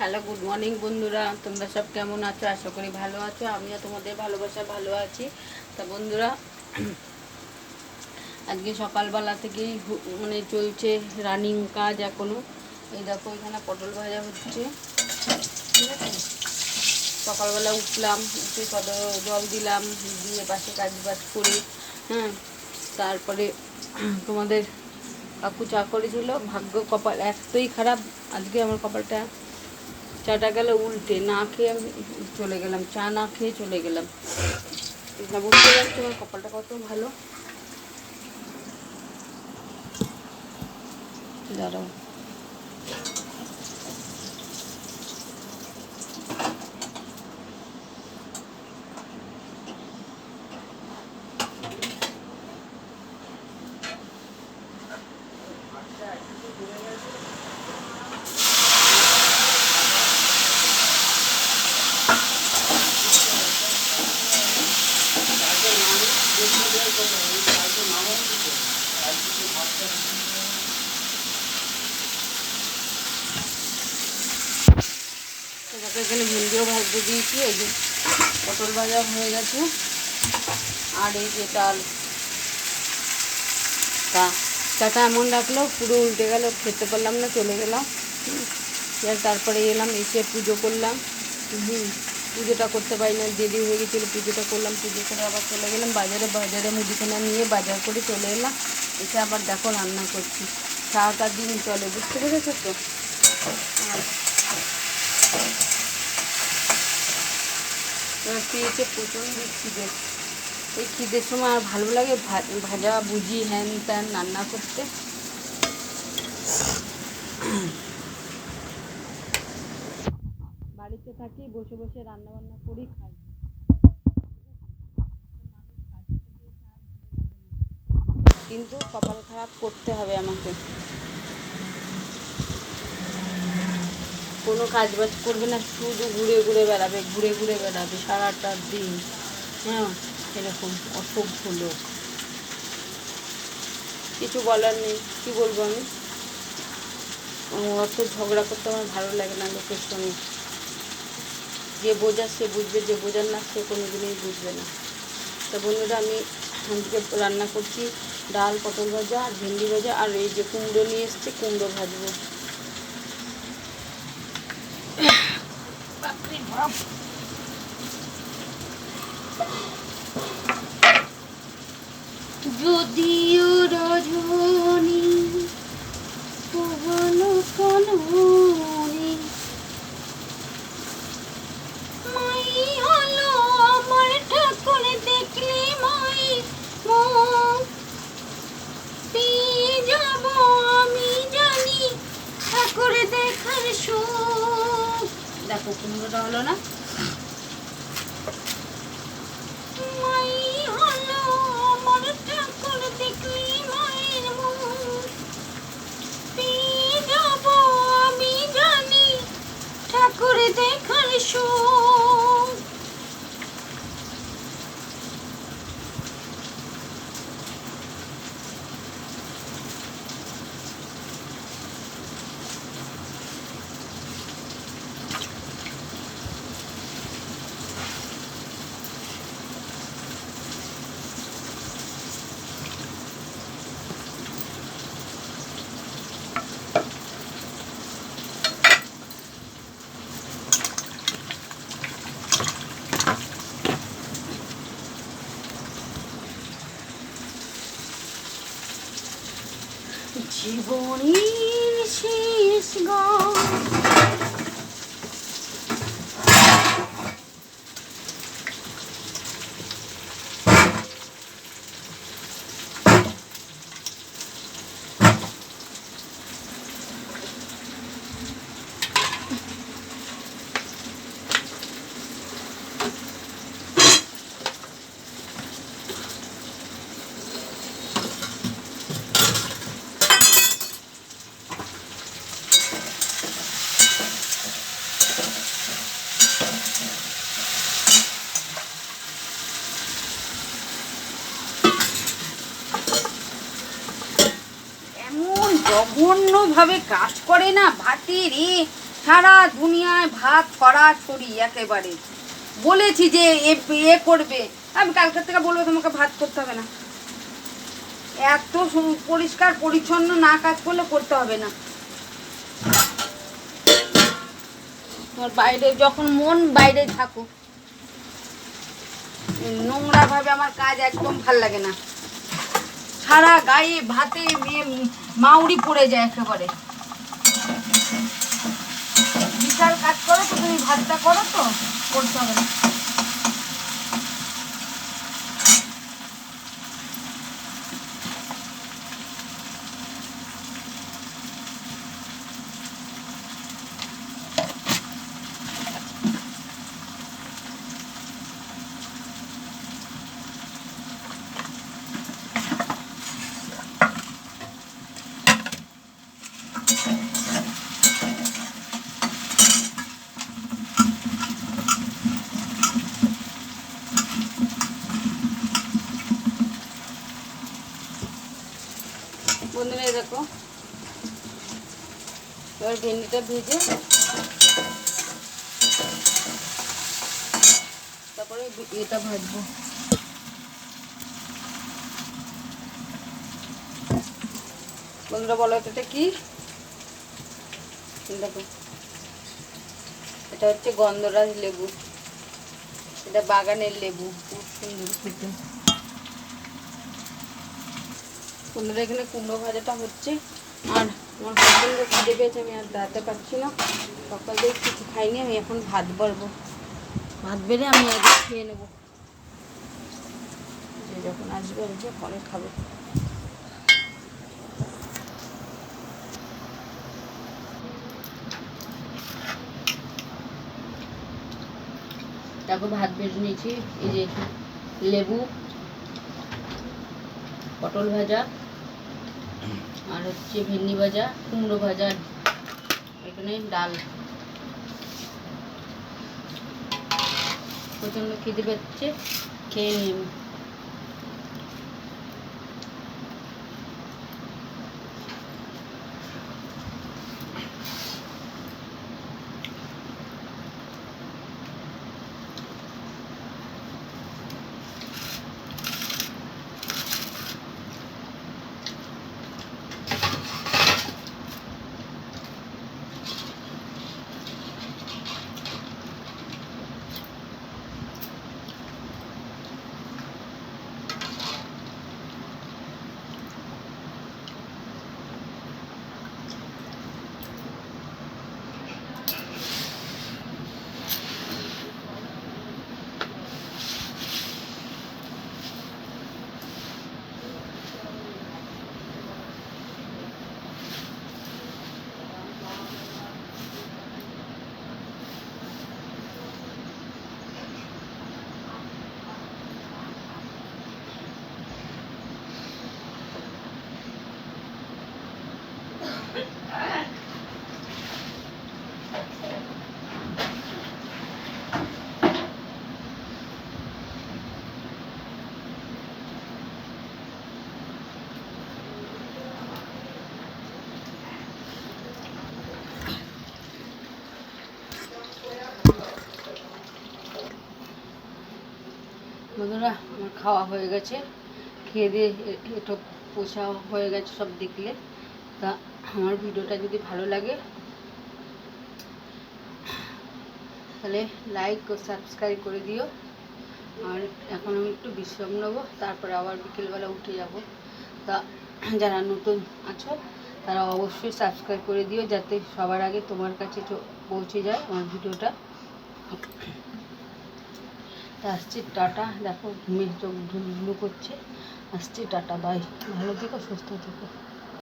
Hello, good morning বন্ধুরা। তোমরা সব কেমন আছো? আশা করি ভালো আছো। আমিও তোমাদের ভালোবাসা ভালো আছি। তা বন্ধুরা, আজকে সকালবেলা থেকেই মানে চলছে রানিং কাজ এখনও। এই দেখো, এখানে পটল ভাজা হচ্ছে। ঠিক আছে? সকালবেলা উঠলাম, উঠে কত জল দিলাম, দিয়ে পাশে কাজ বাজ করে হ্যাঁ। তারপরে তোমাদের কাকু চা করেছিল। ভাগ্য কপাল এতই খারাপ, আজকে আমার কপালটা চাটা গেল উল্টে, না খেয়ে আমি চলে গেলাম, চা না খেয়ে চলে গেলাম। না, বুঝতে পারছি আমার কপালটা কত ভালো। দাঁড়াও। এখানে ভিন্ডিও ভাজতে দিয়েছি, এই যে পটল ভাজা হয়ে গেছে। আর এই যে ডাল। তা চাটা এমন রাখল পুরো উল্টে গেল, খেতে পারলাম না, চলে গেলাম। তারপরে এলাম, এসে পুজো করলাম। হুম, পুজোটা করতে পারি না, দেরি হয়ে গেছিল, পুজোটা করলাম, পুজো করে আবার চলে গেলাম বাজারে। বাজারে মুদিখানা নিয়ে বাজার করে চলে এলাম। এসে আবার দেখো রান্না করছি। সারাটা দিন চলে, বুঝতে পেরেছ তো? এবার পেয়েছে প্রচণ্ড খিদে। এই খিদের সময় আর ভালো লাগে ভাজা, ভুজি, হ্যান ত্যান রান্না করতে। বাড়িতে থাকি, বসে বসে রান্না বান্না করি, খাই। কিন্তু কপাল খারাপ করতে হবে আমাকে। কোনো কাজ বাজ করবে না, শুধু ঘুরে ঘুরে বেড়াবে, ঘুরে ঘুরে বেড়াবে সারাটা দিন। হ্যাঁ এরকম অসভ্য লোক। কিছু বলার নেই, কী বলব আমি? অত ঝগড়া করতে আমার ভালো লাগে না লোকের সঙ্গে। যে বোঝার সে বুঝবে, যে বোঝার না সে কোনো দিনই বুঝবে না। তা বন্ধুরা, আমি আজকে রান্না করছি ডাল, পটল ভাজা, আর ভেন্ডি ভাজা, আর এই যে কুমড়ো নিয়ে এসছে, কুমড়ো ভাজবো। বাপরে বাপ যদিও রজনী কুমড়োটা হলো না? ঠাকুর দেখার জীবনের শেষ গান জঘন্যভাবে কাজ করে না ভাতের এ সারা দুনিয়ায় ভাত করা ছড়ি একেবারে। বলেছি যে এ এ করবে। আমি কালকের থেকে বলব তোমাকে ভাত করতে হবে না। এত পরিষ্কার, পরিচ্ছন্ন না কাজ করলে করতে হবে না। তোমার বাইরে যখন মন বাইরে থাকুক। নোংরা ভাবে আমার কাজ একদম ভালো লাগে না। সারা গায়ে ভাতে মাউরি পড়ে যায় একেবারে। বিশাল কাজ করো তো, তুমি ভাতটা করো তো, করতে হবে না বন্ধুরা এই দেখো এবার ভেন্ডিটা ভেজে তারপরে এটা ভাজবো। বন্ধুরা, বলো এটা কি? দেখো। এটা হচ্ছে গন্ধরাজ লেবু। এটা বাগানের লেবু, খুব সুন্দর খেতে। বন্ধুরা, এখানে কুমড়ো ভাজাটা হচ্ছে। আর আমার হাজবেন্ডও খিদে পেয়েছে, আমি আর দাঁড়াতে পারছি না। সকাল থেকে কিছু খাইনি, আমি এখন ভাত বাড়বো ভাত বেড়ে আমি আগে খেয়ে নেব। যে যখন আসবে আসবে, পরে খাবে। তারপর ভাত ভেজে নিয়েছি, এই যে লেবু, পটল ভাজা। আর হচ্ছে ভেন্ডি ভাজা কুমড়ো ভাজা এখানে ডাল। প্রচণ্ড খিদে পাচ্ছে খেয়ে নিই বন্ধুরা, আমার খাওয়া হয়ে গেছে। খেয়ে দিয়ে একটু পোষা হয়ে গেছে সব দেখলে। তা আমার ভিডিওটা যদি ভালো লাগে, তাহলে লাইক ও সাবস্ক্রাইব করে দিও। আর এখন আমি একটু বিশ্রাম নেব, তারপরে আবার বিকেলবেলা উঠে যাব। তা যারা নতুন আছো, তারা অবশ্যই সাবস্ক্রাইব করে দিও, যাতে সবার আগে তোমার কাছে পৌঁছে যায় আমার ভিডিওটা। আসছি টাটা। দেখো ঘুমের চোখ ঢুলু করছে। আসছি টাটা বাই ভালো থেকো সুস্থ থেকো।